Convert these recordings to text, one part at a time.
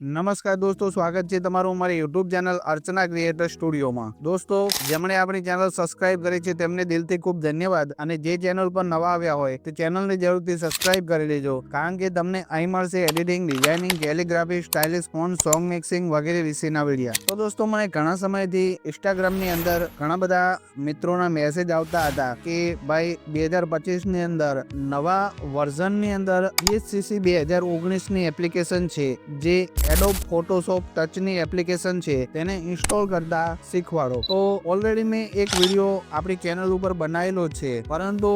નમસ્કાર દોસ્તો, સ્વાગત છે તમારું અમારી યુટ્યુબ ચેનલ અર્ચના ક્રિએટર સ્ટુડિયોમાં દોસ્તો, જેમણે આપણી ચેનલ સબસ્ક્રાઇબ કરી છે તેમને દિલથી ખૂબ ધન્યવાદ. અને જે ચેનલ પર નવા આવ્યા હોય, તે ચેનલને જરૂરથી સબસ્ક્રાઇબ કરી લેજો. કારણ કે તમને અહીં મળશે editing designing calligraphy stylish font song mixing વગેરે વિશેના વિડીયા તો દોસ્તો, મને ઘણા સમયથી ઇન્સ્ટાગ્રામની અંદર ઘણા બધા મિત્રોના મેસેજ આવતા હતા કે ભાઈ, બે હજાર પચીસની અંદર નવા વર્ઝનની અંદર સીસી બે હજાર ઓગણીસની એપ્લિકેશન છે, જે એડોબ ફોટોશોપ ટચની એપ્લિકેશન છે, તેને ઇન્સ્ટોલ કરતા શીખવાડો. તો ઓલરેડી મેં એક વીડિયો આપણી ચેનલ ઉપર બનાવેલો છે, પરંતુ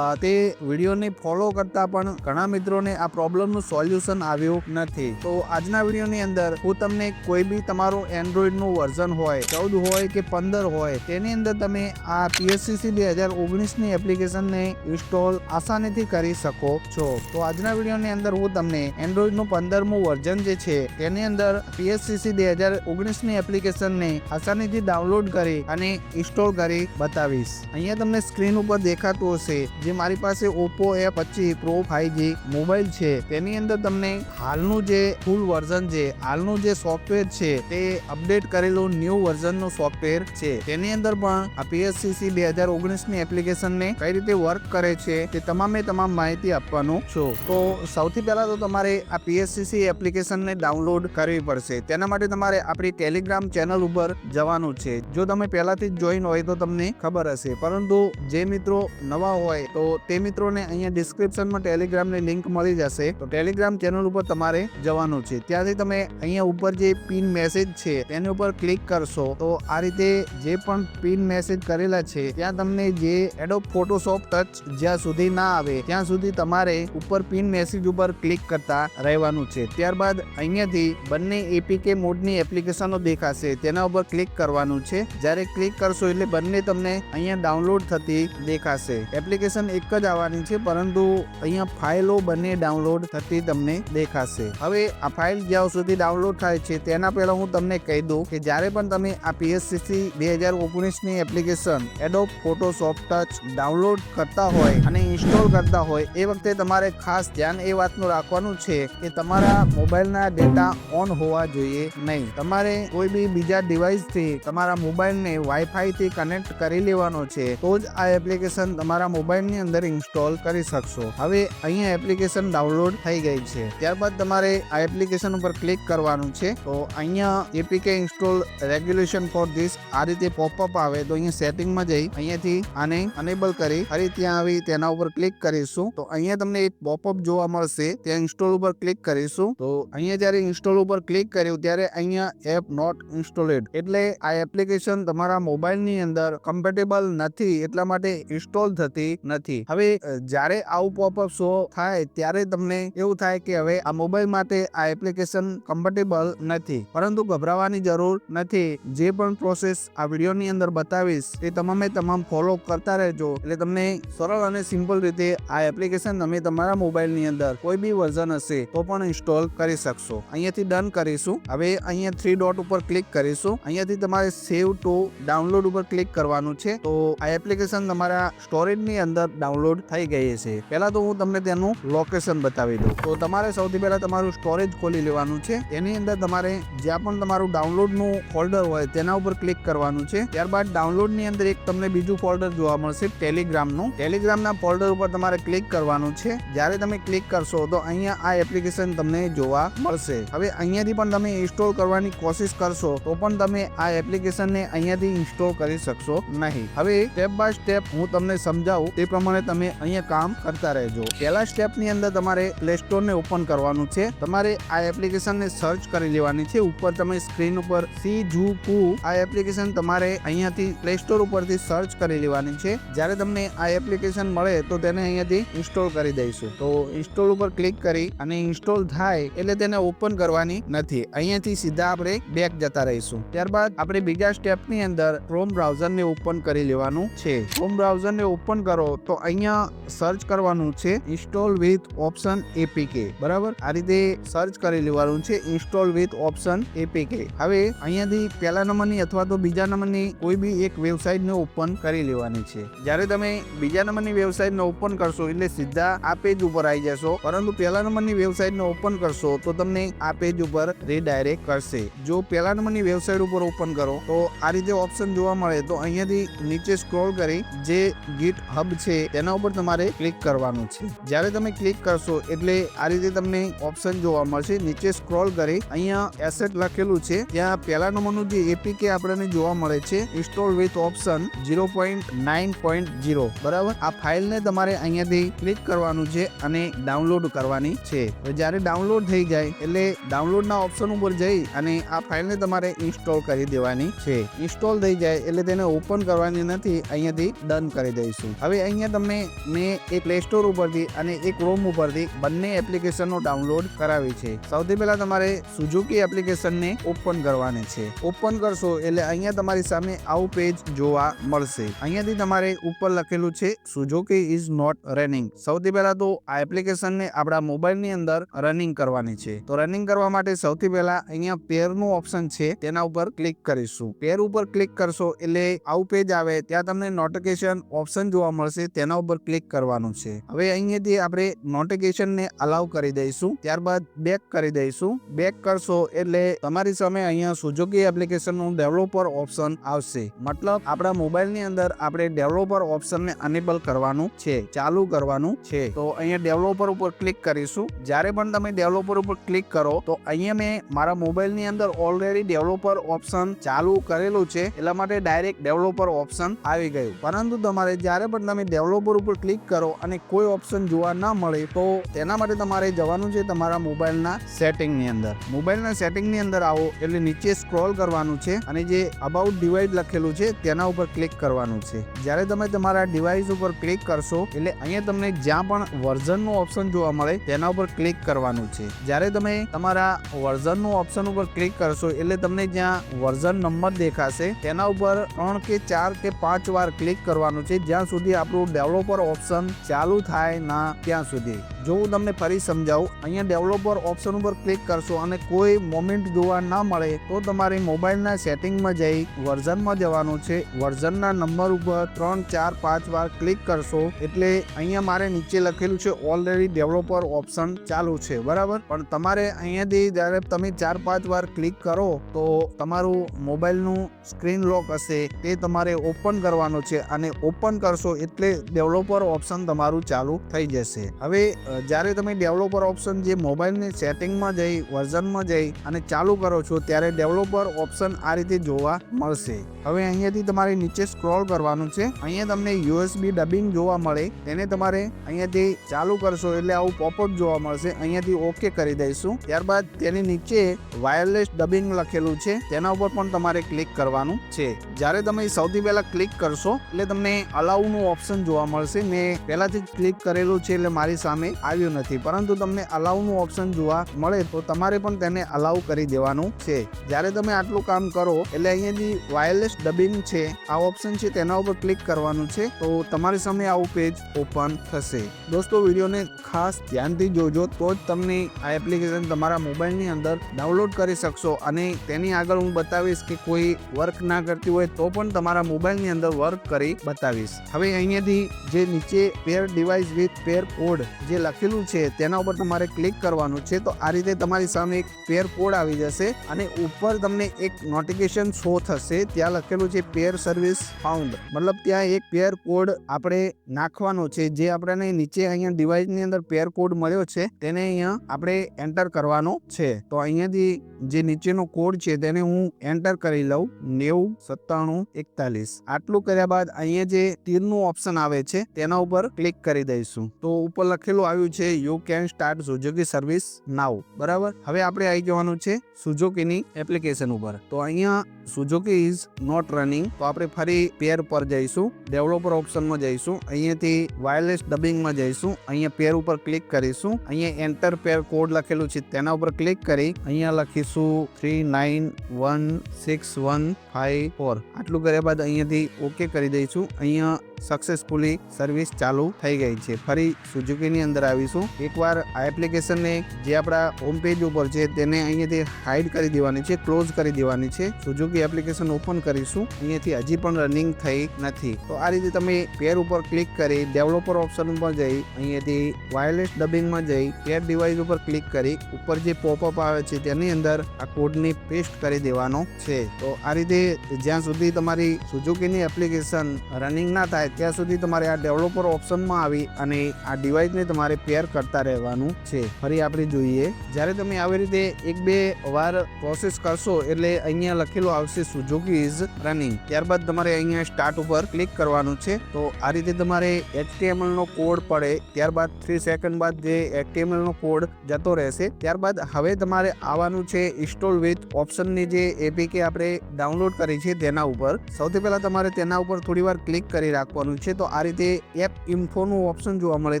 તે વિડીયોને ફોલો કરતા પણ ઘણા મિત્રોને આ પ્રોબ્લેમનું સોલ્યુશન આવ્યું નથી. તો આજના વિડીયોની અંદર હું તમને કોઈ બી તમારું એન્ડ્રોઈડનું વર્ઝન હોય, ચૌદ હોય કે પંદર હોય, તેની અંદર તમે આ પીએસસીસી બે હજાર ઓગણીસની એપ્લિકેશનને ઇન્સ્ટોલ આસાનીથી કરી શકો છો. તો આજના વિડીયોની અંદર હું તમને એન્ડ્રોઈડનું પંદરમું વર્ઝન જે છે તેની અંદર પીએસસીસી બે હજાર ઓગણીસની એપ્લિકેશનને આસાનીથી ડાઉનલોડ કરી અને ઇન્સ્ટોલ કરી બતાવીશ. અહીંયા તમને સ્ક્રીન ઉપર દેખાતું હશે જે મારી પાસે ઓપ્પો એ પચીસ પ્રો ફાઈવ મોબાઈલ છે. તેની અંદર તમને હાલનું જે ફૂલ વર્ઝન છે, હાલનું જે સોફ્ટવેર છે, તે અપડેટ કરેલું ન્યૂ વર્ઝનનું સોફ્ટવેર છે. તેની અંદર પણ આ પીએસસીસી બે હજાર ઓગણીસની એપ્લિકેશનને કઈ રીતે વર્ક કરે છે, તે તમામે તમામ માહિતી આપવાનું છું. તો સૌથી પહેલા તો તમારે આ પીએસસીસી એપ્લિકેશનને ડાઉનલોડ કરવી પડશે. તેના માટે તમારે આપણી ટેલિગ્રામ ચેનલ ઉપર જવાનું છે. જો તમે પહેલાથી જ જોઈન હોય તો તમને ખબર હશે. પરંતુ જે મિત્રો નવા હોય તો તે મિત્રોને અહીંયા ડિસ્ક્રિપ્શનમાં ટેલિગ્રામની લિંક મળી જશે. તો ટેલિગ્રામ ચેનલ ઉપર તમારે જવાનું છે. ત્યાંથી તમે અહીંયા ઉપર જે પિન મેસેજ છે તેની ઉપર ક્લિક કરશો. તો આ રીતે જે પણ પિન મેસેજ કરેલા છે, ત્યાં તમને જે એડોપ ફોટોશોપ ટચ જ્યાં સુધી ના આવે, ત્યાં સુધી તમારે ઉપર પિન મેસેજ ઉપર ક્લિક કરતા રહેવાનું છે. ત્યારબાદ અહીંયાથી બંને એપીકે મોડની એપ્લિકેશનો દેખાશે. તેના ઉપર ક્લિક કરવાનું છે. જ્યારે ક્લિક કરશો એટલે બંને તમને અહીંયા ડાઉનલોડ થતી દેખાશે. એપ્લિકેશન એક જ આવવાની છે, પરંતુ અહીંયા ફાઇલો બંને ડાઉનલોડ થતી તમને દેખાશે. હવે આ ફાઇલ જ્યાં સુધી ડાઉનલોડ થાય છે, તેના પહેલા હું તમને કહી દઉં કે જ્યારે પણ તમે આ પીએસસીસી બે હજાર ઓગણીસની application Adobe Photoshop touch download કરતા હોય અને ઇન્સ્ટોલ કરતા હોય, એ વખતે તમારે ખાસ ધ્યાન એ વાતનું રાખવાનું છે કે તમારા મોબાઈલના ડેટા ઓન હોવા જોઈએ નહીં. તમારે કોઈ બી બીજા ડિવાઇસથી તમારા મોબાઈલને વાઈફાઈથી કનેક્ટ કરી લેવાનો છે, તો જ આ એપ્લિકેશન તમારા મોબાઈલની અંદર ઇન્સ્ટોલ કરી શકશો. હવે અહીંયા એપ્લિકેશન ડાઉનલોડ થઈ ગઈ છે. ત્યારબાદ તમારે આ એપ્લિકેશન ઉપર ક્લિક કરવાનું છે, તો અહીંયા APK install regulation for this આ રીતે પોપઅપ આવે, તો અહીંયા સેટિંગમાં જઈ, અહીંયાથી આને અનેબલ કરી, ફરી ત્યાં આવી, તેના ઉપર ક્લિક કરીશું. તો અહીંયા તમને એક પોપઅપ જોવા મળશે, ત્યાં ઇન્સ્ટોલ ઉપર ક્લિક કરીશું. તો અહીંયા જ્યારે ઇન્સ્ટોલ ઉપર ક્લિક કર્યું ત્યારે અહીંયા એપ નોટ ઇન્સ્ટોલેડ એટલે આ એપ્લિકેશન તમારા મોબાઈલની અંદર કમ્પેટેબલ નથી, એટલા માટે ઇન્સ્ટોલ થતી નથી. હવે જ્યારે આવું પોપઅપ શો થાય, ત્યારે તમને એવું થાય કે હવે આ મોબાઈલ માટે આ એપ્લિકેશન કમ્પેટેબલ નથી. પરંતુ ગભરાવાની જરૂર નથી. જે પણ પ્રોસેસ આ વિડીયોની અંદર બતાવીશ તે તમામે તમામ ફોલો કરતા રહેજો. એટલે તમને સરળ અને સિમ્પલ રીતે આ એપ્લિકેશન તમે તમારા મોબાઈલની અંદર કોઈ બી વર્ઝન હશે, તો પણ ઇન્સ્ટોલ કરી શકશો. અહીંયાથી ડન કરીશું. હવે અહીંયા થ્રી ડોટ ઉપર ક્લિક કરીશું. અહીંયાથી તમારે સેવ ટુ ડાઉનલોડ ઉપર ક્લિક કરવાનું છે. તો આ એપ્લિકેશન તમારા સ્ટોરેજની અંદર ડાઉનલોડ થઈ ગઈ છે. પહેલા તો હું તમને તેનું લોકેશન બતાવી દઉં. તો તમારે સૌથી પહેલા તમારું સ્ટોરેજ ખોલી લેવાનું છે. એની અંદર તમારે જ્યાં પણ તમારું ડાઉનલોડનું ફોલ્ડર હોય તેના ઉપર ક્લિક કરવાનું છે. ત્યારબાદ ડાઉનલોડની અંદર એક તમને બીજું ફોલ્ડર જોવા મળશે ટેલિગ્રામનું ટેલિગ્રામના ફોલ્ડર ઉપર તમારે ક્લિક કરવાનું છે. જ્યારે તમે ક્લિક કરશો તો અહીંયા આ એપ્લિકેશન તમને જોવા મળશે. હવે અહીંયાથી પણ તમે ઇન્સ્ટોલ કરવાની કોશિશ કરશો, તો પણ તમે આ એપ્લિકેશનને અહીંયાથી ઇન્સ્ટોલ કરી શકશો નહીં. હવે સ્ટેપ બાય સ્ટેપ હું તમને સમજાવું, તે પ્રમાણે તમે અહીંયા કામ કરતા રહેજો. પહેલા સ્ટેપની અંદર તમારે પ્લે સ્ટોરને ઓપન કરવાનું છે. તમારે આ એપ્લિકેશનને સર્ચ કરી લેવાની છે. ઉપર તમે સ્ક્રીન ઉપર સી જુ કુ આ એપ્લિકેશન તમારે અહીંયાથી પ્લે સ્ટોર ઉપરથી સર્ચ કરી લેવાની છે. જ્યારે તમને આ એપ્લિકેશન મળે, તો તેને અહીંયાથી ઇન્સ્ટોલ કરી દઈશું. તો ઇન્સ્ટોલ ઉપર ક્લિક કરી અને ઇન્સ્ટોલ થાય એટલે તેને ઓપન કરવાની નથી. અહીંયાથી સીધા આપણે બેક જતા રહીશું. ત્યારબાદ આપણે બીજા સ્ટેપની અંદર ક્રોમ બ્રાઉઝરને ઓપન કરી લેવાનું છે. ક્રોમ બ્રાઉઝરને ઓપન કરો તો અહીંયા સર્ચ કરવાનું છે ઇન્સ્ટોલ વિથ ઓપ્શન એપીકે બરાબર? આ રીતે સર્ચ કરી લેવાનું છે ઇન્સ્ટોલ વિથ ઓપ્શન એપીકે હવે અહીંયાથી પહેલા નંબરની અથવા તો બીજા નંબરની કોઈ બી એક વેબસાઇટને ઓપન કરી લેવાની છે. જ્યારે તમે બીજા નંબરની વેબસાઇટને ઓપન કરશો એટલે સીધા આ પેજ ઉપર આવી જશો. પરંતુ પહેલા નંબરની વેબસાઇટને ઓપન કરશો તો તમને આ પેજ ઉપર રીડાયરેક્ટ કરશે. જો પહેલા નંબરની વેબસાઇટ ઉપર ઓપન કરો, તો આ રીતે ઓપ્શન જોવા મળે, તો અહીંયાથી નીચે સ્ક્રોલ કરી જે ગીટ હબ છે, તેના ઉપર તમારે ક્લિક કરવાનું છે. જ્યારે તમે ક્લિક કરશો, એટલે આ રીતે તમને ઓપ્શન જોવા મળશે. નીચે સ્ક્રોલ કરી અહીંયા એસેટ લખેલું છે. ત્યાં પહેલા નંબરનું જે એપીકે આપણને જોવા મળે છે install with option zero point nine point zero બરાબર? આ ફાઇલને તમારે અહીંયાથી ક્લિક કરવાનું છે અને ડાઉનલોડ કરવાની છે. જ્યારે ડાઉનલોડ થઈ જાય, એટલે ડાઉનલોડના ઓપ્શન ઉપર જઈ અને આ ફાઇલને તમારે ઇન્સ્ટોલ કરી દેવાની છે. ઇન્સ્ટોલ થઈ જાય એટલે તેને ઓપન કરવાની નથી, અહીંયાથી ડન કરી દઈશું. હવે અહીંયા તમે મેં એક પ્લે સ્ટોર ઉપરથી અને એક ક્રોમ ઉપરથી બંને એપ્લિકેશનનો ડાઉનલોડ કરાવી છે. સૌથી પહેલા તમારે સુઝુકી એપ્લિકેશનને ઓપન કરવાની છે. ઓપન કરશો એટલે અહીંયા તમારી સામે આવું પેજ જોવા મળશે. અહીંયાથી તમારે ઉપર લખેલું છે સુઝુકી ઇઝ નોટ રનિંગ સૌથી પહેલા તો આ એપ્લિકેશનને આપણા મોબાઈલની અંદર રનિંગ કરવાની છે. તો રનિંગ કરવા માટે સૌથી પહેલા અહીંયા પેરનું ઓપ્શન છે, તેના ઉપર ક્લિક કરીશું. પેર ઉપર ક્લિક કરશો એટલે આવું પેજ આવે, ત્યાં તમને નોટિફિકેશન ઓપ્શન જોવા મળશે, તેના ઉપર ક્લિક કરવાનું છે. હવે અહીંયાથી આપણે નોટિફિકેશનને અલાઉ કરી દઈશું, ત્યારબાદ બેક કરી દઈશું. બેક કરશો એટલે તમારી સામે અહીંયા સુઝુકી એપ્લિકેશનનું ડેવલપર ઓપ્શન આવશે. મતલબ આપણા મોબાઈલની અંદર આપણે ડેવલપર ઓપ્શનને અનેબલ કરવાનું છે, ચાલુ કરવાનું છે. તો અહીંયા ડેવલપર ઉપર ક્લિક કરીશું. જ્યારે પણ તમે ડેવલપર ઉપર ક્લિક કરો તો અહીંયા મેં મારા મોબાઈલની અંદર ઓલરેડી ડેવલપર ઓપ્શન ચાલુ કરેલું છે. એટલા માટે ડાયરેક્ટ ડેવલપર ઓપ્શન આવી ગયું. પરંતુ તમારે જ્યારે પણ તમે ડેવલપર ઉપર ક્લિક કરો અને કોઈ ઓપ્શન જોવા ન મળે, તો તેના માટે તમારે જવાનું છે તમારા મોબાઈલના સેટિંગની અંદર. મોબાઈલના સેટિંગની અંદર આવો, એટલે નીચે સ્ક્રોલ કરવાનું છે અને જે અબાઉટ ડિવાઇસ લખેલું છે, તેના ઉપર ક્લિક કરવાનું છે. જ્યારે તમે તમારા ડિવાઇસ ઉપર ક્લિક કરશો, એટલે અહીંયા તમને જ્યાં પણ વર્ઝનનું ઓપ્શન જોવા મળે, તેના ઉપર ક્લિક કરવાનું છે. જ્યારે તમે તમારા વર્ઝનનું ઓપ્શન ઉપર ક્લિક કરશો, એટલે તમને જ્યાં વર્ઝન નંબર દેખાશે, તેના ઉપર ત્રણ કે ચાર કે પાંચ વાર ક્લિક કરવાનું છે. જ્યાં સુધી આપણું ડેવલપર ઓપ્શન ચાલુ થાય ના ત્યાં સુધી. જો હું તમને ફરી સમજાવું, અહીંયા ડેવલપર ઓપ્શન ઉપર ક્લિક કરશો અને કોઈ મોમેન્ટ જોવા ના મળે તો તમારે મોબાઈલના સેટિંગમાં જઈ વર્ઝનમાં જવાનું છે. વર્ઝનના નંબર ઉપર ત્રણ, ચાર, પાંચ વાર ક્લિક કરશો એટલે અહીંયા મારે નીચે લખેલું છે ઓલરેડી ડેવલપર ઓપ્શન ચાલુ છે. બરાબર? પણ તમારે અહીંયાથી જ્યારે તમે ચાર, પાંચ વાર ક્લિક કરો તો તમારું મોબાઈલનું સ્ક્રીન લોક હશે, તે તમારે ઓપન કરવાનું છે અને ઓપન કરશો એટલે ડેવલપર ઓપ્શન તમારું ચાલુ થઈ જશે. હવે જ્યારે તમે ડેવલપર ઓપ્શન જે મોબાઈલની સેટિંગમાં જઈ વર્ઝનમાં જઈ અને ચાલુ કરો છો, ત્યારે ડેવલપર ઓપ્શન આ રીતે જોવા મળશે. હવે અહીંયાથી તમારે નીચે સ્ક્રોલ કરવાનું છે. અહીંયા તમને યુએસબી ડબિંગ જોવા મળે. તેને તમારે અહીંયાથી ચાલુ કરશો એટલે આવું પોપઅપ જોવા મળશે. અહીંયાથી ઓકે કરી દઈશું. ત્યારબાદ તેની નીચે વાયરલેસ ડબિંગ લખેલું છે. તેના ઉપર પણ તમારે ક્લિક કરવાનું છે. જ્યારે તમે સૌથી પહેલા ક્લિક કરશો, એટલે તમને અલાઉનું ઓપ્શન જોવા મળશે. મેં પહેલાથી જ ક્લિક કરેલું છે, એટલે મારી સામે આવ્યું નથી. પરંતુ તમને અલાઉનું ઓપ્શન જોવા મળે તો તમારે પણ તેને અલાઉ કરી દેવાનું છે. જ્યારે તમે આટલું કામ કરો, એટલે અહીંયાથી વાયરલેસ ડબિંગ છે, આ ઓપ્શન છે, તેના ઉપર ક્લિક કરવાનું છે, તો તમારી સામે આવું પેજ ઓપન થશે. દોસ્તો, વિડીયોને ખાસ ધ્યાનથી જોજો, તો જ તમને આ એપ્લિકેશન તમારા મોબાઈલની અંદર ડાઉનલોડ કરી શકશો અને તેની આગળ હું બતાવીશ કે કોઈ વર્ક ના કરતી હોય તો પણ તમારા મોબાઈલની અંદર વર્ક કરી બતાવીશ. હવે અહીંયાથી જે નીચે pair device with pair code જે લખેલું છે. તેના ઉપર તમારે ક્લિક કરવાનું છે તો આ રીતે તમારી સામે એક પેર કોડ આવી જશે અને ઉપર તમને એક નોટિફિકેશન શો થશે. ત્યાં લખેલું છે પેર સર્વિસ ફાઉન્ડ મતલબ ત્યાં એક પેર કોડ આપણે નાખવાનો છે. જે આપણને નીચે અહીંયા ડિવાઇસની અંદર પેર કોડ મળ્યો છે તેને અહીંયા આપણે એન્ટર કરવાનો છે. તો અહીંયાથી જે નીચેનો કોડ છે તેને હું એન્ટર કરી લઉં. નેવું, સત્તાણું, એકતાલીસ. આટલું કર્યા બાદ અહીંયા જે તીરનું ઓપ્શન આવે છે તેના ઉપર ક્લિક કરી દઈશું. તો ઉપર લખેલું આવ્યું છે you can start Shizuku service now બરાબર? હવે આપણે આવી જવાનું છે સુઝુકીની એપ્લિકેશન ઉપર. તો અહીંયા સુઝુકી ઇઝ નોટ રનિંગ તો આપણે ફરી પેર પર જઈશું ડેવલપર ઓપ્શનમાં જઈશું, અહીંયાથી વાયરલેસ ડબિંગમાં જઈશું, અહીંયા પેર ઉપર ક્લિક કરીશું, અહીંયા એન્ટર પેર કોડ લખેલું છે તેના ઉપર ક્લિક કરી, અહીંયા લખીશું three nine one six one five four આટલું કર્યા બાદ અહીંયાથી ઓકે કરી દઈશું. અહીંયા સક્સેસફુલી સર્વિસ ચાલુ થઈ ગઈ છે. ફરી સુઝુકીની અંદર આવીશું. એકવાર આ એપ્લિકેશનને જે આપણા હોમ પેજ ઉપર છે, તેને અહીંયાથી હાઇડ કરી દેવાની છે ક્લોઝ કરી દેવાની છે. સુઝુકી એપ્લિકેશન ઓપન કરીશું. અહીંયાથી હજી પણ રનિંગ થઈ નથી. તો આ રીતે તમે પેર ઉપર ક્લિક કરી ડેવલપર ઓપ્શન ઉપર જઈ, અહીંયાથી વાયરલેસ ડબિંગમાં જઈ પેર ડિવાઇસ ઉપર ક્લિક કરી, ઉપર જે પોપઅપ આવે છે, તેની અંદર આ કોડની પેસ્ટ કરી દેવાનો છે. તો આ રીતે જ્યાં સુધી તમારી સુઝુકીની એપ્લિકેશન રનિંગ ના થાય ત્યાં સુધી તમારે આ ડેવલપર ઓપ્શનમાં આવી અને આ ડિવાઇસને તમારે પેર કરતા રહેવાનું છે. ફરી આપણે જોઈએ. જ્યારે તમે આવી રીતે એક બે વાર પ્રોસેસ કરશો એટલે અહીંયા લખેલું આવશે સુઝુકી ઇઝ રનિંગ ત્યારબાદ તમારે અહીંયા સ્ટાર્ટ ઉપર ક્લિક કરવાનું છે. તો આ રીતે તમારે એચટીએમએલ નો કોડ પડે. ત્યારબાદ થ્રી સેકન્ડ બાદ જે એચટીએમએલ નો કોડ જતો રહેશે. ત્યારબાદ હવે તમારે આવવાનું છે ઇન્સ્ટોલ વિથ ઓપ્શનની જે એપીકે આપણે ડાઉનલોડ કરી છે તેના ઉપર. સૌથી પહેલા તમારે તેના ઉપર થોડી વાર ક્લિક કરી રાખવાનું છે. તો આ રીતે એપ ઇન્ફોનું ઓપ્શન જોવા મળે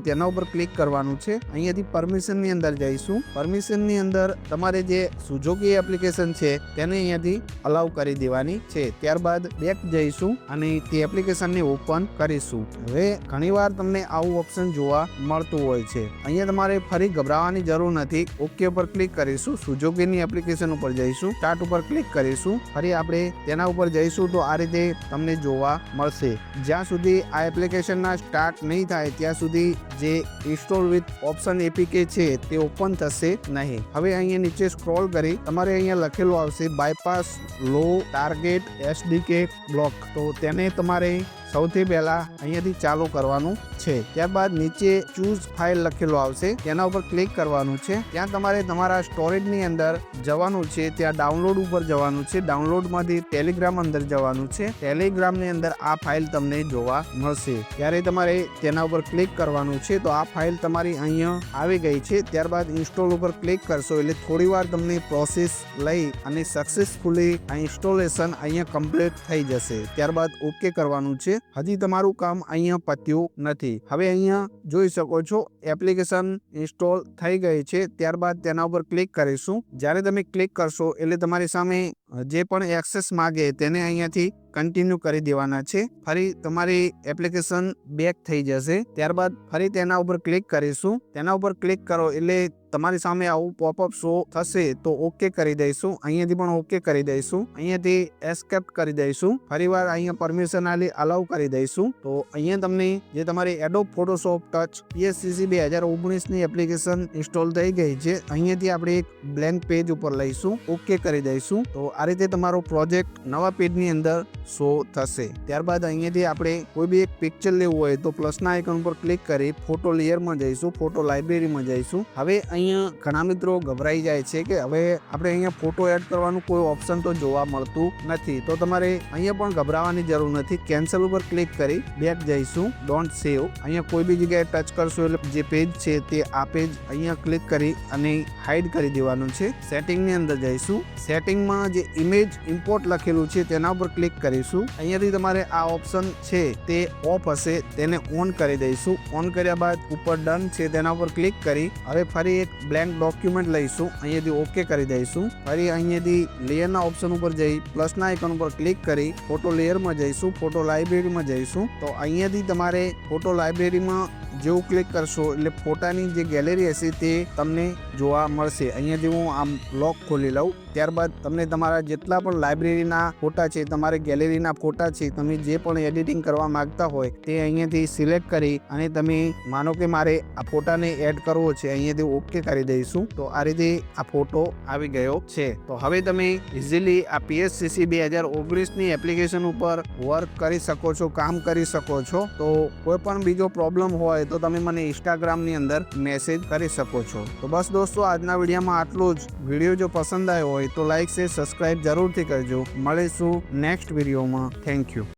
તેના ઉપર ક્લિક કરવાનું છે. અહીંયાથી પરમિશનની અંદર જઈશું. પરમિશનની અંદર તમારે જે સુજોકી એપ્લિકેશન છે તેને અહીંયાથી અલાઉ કરી દેવાની છે. ત્યારબાદ બેક જઈશું અને તે એપ્લિકેશનને ઓપન કરીશું. હવે ઘણીવાર તમને આવું ઓપ્શન જોવા મળતું હોય છે. અહીંયા તમારે ફરી ગભરાવાની જરૂર નથી. ઓકે ઉપર ક્લિક કરીશું. સુઝુકીની એપ્લિકેશન ઉપર જઈશું. સ્ટાર્ટ ઉપર ક્લિક કરીશું. ફરી આપણે તેના ઉપર જઈશું તો આ રીતે તમને જોવા મળશે. જ્યાં સુધી આ એપ્લિકેશનના સ્ટાર્ટ નહીં થાય, ત્યાં સુધી જે ઇન્સ્ટોલ વિથ ઓપ્શન એપીકે છે, તે ઓપન થશે નહીં. હવે અહીંયા નીચે સ્ક્રોલ કરી, તમારે અહીંયા લખેલું આવશે bypass low target SDK block તો તેને તમારે સૌથી પહેલા અહીંયાથી ચાલુ કરવાનું છે. ત્યારબાદ નીચે ચૂઝ ફાઇલ લખેલું આવશે. તેના ઉપર ક્લિક કરવાનું છે. ત્યાં તમારે તમારા સ્ટોરેજની અંદર જવાનું છે. ત્યાં ડાઉનલોડ ઉપર જવાનું છે. ડાઉનલોડમાંથી ટેલિગ્રામ અંદર જવાનું છે. ટેલિગ્રામની અંદર આ ફાઇલ તમને જોવા મળશે. ત્યારે તમારે તેના ઉપર ક્લિક કરવાનું છે. તો આ ફાઇલ તમારી અહીંયા આવી ગઈ છે. ત્યારબાદ ઇન્સ્ટોલ ઉપર ક્લિક કરશો એટલે થોડી વાર તમને પ્રોસેસ લઈ અને સક્સેસફુલી આ ઇન્સ્ટોલેશન અહીંયા કમ્પ્લીટ થઈ જશે. ત્યારબાદ ઓકે કરવાનું છે. હજી તમારું કામ અહીંયા પત્યું નથી. હવે અહીંયા જોઈ શકો છો એપ્લિકેશન ઇન્સ્ટોલ થઈ ગઈ છે. ત્યારબાદ તેના ઉપર ક્લિક કરીશું. જ્યારે તમે ક્લિક કરશો એટલે તમારી સામે જે પણ એક્સેસ માગે તેને અહીંયાથી કન્ટિન્યુ કરી દેવાના છે. ફરી તમારી એપ્લિકેશન બેક થઈ જશે. ત્યારબાદ ફરી તેના ઉપર ક્લિક કરીશું. તેના ઉપર ક્લિક કરો એટલે તમારી સામે આવું પોપઅપ શો થશે તો ઓકે કરી દઈશું. અહીંયાથી પણ ઓકે કરી દઈશું. અહીંયાથી એસ્કેપ કરી દઈશું. ફરીવાર અહીંયા પરમિશન આલી અલાઉ કરી દઈશું. તો અહીંયા તમને જે તમારી એડોબ ફોટોશોપ ટચ પીએસસીસી બે હજાર ઓગણીસની એપ્લિકેશન ઇન્સ્ટોલ થઈ ગઈ છે. અહીંયાથી આપણે એક બ્લેન્ક પેજ ઉપર લઈશું. ઓકે કરી દઈશું. તો આ રીતે તમારો પ્રોજેક્ટ નવા પેજની અંદર શો થશે. ત્યારબાદ અહીંયાથી આપણે કોઈ બી એક પિક્ચર લેવું હોય તો પ્લસના આઇકન ઉપર ક્લિક કરી ફોટો લેયરમાં જઈશું ફોટો લાઇબ્રેરીમાં જઈશું. હવે અહીંયા ઘણા મિત્રો ગભરાઈ જાય છે કે હવે આપણે અહીંયા ફોટો એડ કરવાનું કોઈ ઓપ્શન તો જોવા મળતું નથી. તો તમારે અહીંયા પણ ગભરાવાની જરૂર નથી. કેન્સલ ઉપર ક્લિક કરી બેક જઈશું. ડોન્ટ સેવ અહીંયા કોઈ બી જગ્યાએ ટચ કરશો એટલે જે પેજ છે તે આ પેજ અહીંયા ક્લિક કરી અને હાઈડ કરી દેવાનું છે. સેટિંગની અંદર જઈશું. સેટિંગમાં જે ઇમેજ ઇમ્પોર્ટ લખેલું છે, તેના ઉપર ક્લિક કરીશું. અહીંયાથી તમારે આ ઓપ્શન છે, તે ઓફ હશે, તેને ઓન કરી દઈશું. ઓન કર્યા બાદ ઉપર ડન છે, તેના ઉપર ક્લિક કરી. હવે ફરી એક બ્લેન્ક ડોક્યુમેન્ટ લઈશું. અહીંયાથી ઓકે કરી દઈશું. ફરી અહીંયાથી લેયરના ઓપ્શન ઉપર જઈ પ્લસના આઇકન ઉપર ક્લિક કરી ફોટો લેયરમાં જઈશું ફોટો લાઇબ્રેરીમાં જઈશું. તો અહીંયાથી તમારે ફોટો લાઇબ્રેરીમાં જેવું ક્લિક કરશો, એટલે ફોટાની જે ગેલેરી હશે, તે તમને જોવા મળશે. અહીંયાથી હું આમ લોક ખોલી લઉં. ત્યારબાદ તમને તમારા જેટલા પણ લાઇબ્રેરીના ફોટા છે, તમારે ગેલેરીના ફોટા છે, તમે જે પણ એડિટિંગ કરવા માંગતા હોય તે અહીંયાથી સિલેક્ટ કરી અને તમે માનો કે મારે આ ફોટાને એડ કરવો છે, અહીંયાથી ઓકે કરી દઈશું. તો આ રીતે આ ફોટો આવી ગયો છે. તો હવે તમે ઇઝીલી આ પીએસસીસી બે હજાર ઓગણીસની એપ્લિકેશન ઉપર વર્ક કરી શકો છો, કામ કરી શકો છો. તો કોઈ પણ બીજો પ્રોબ્લેમ હોય તો તમે મને ઇન્સ્ટાગ્રામની અંદર મેસેજ કરી શકો છો. તો બસ દોસ્તો, આજના વિડીયોમાં આટલું જ. વીડિયો જો પસંદ આવ્યો હોય તો લાઈક છે સબસ્ક્રાઇબ જરૂરથી કરજો. મળીશું નેક્સ્ટ વિડીયોમાં થેન્ક યુ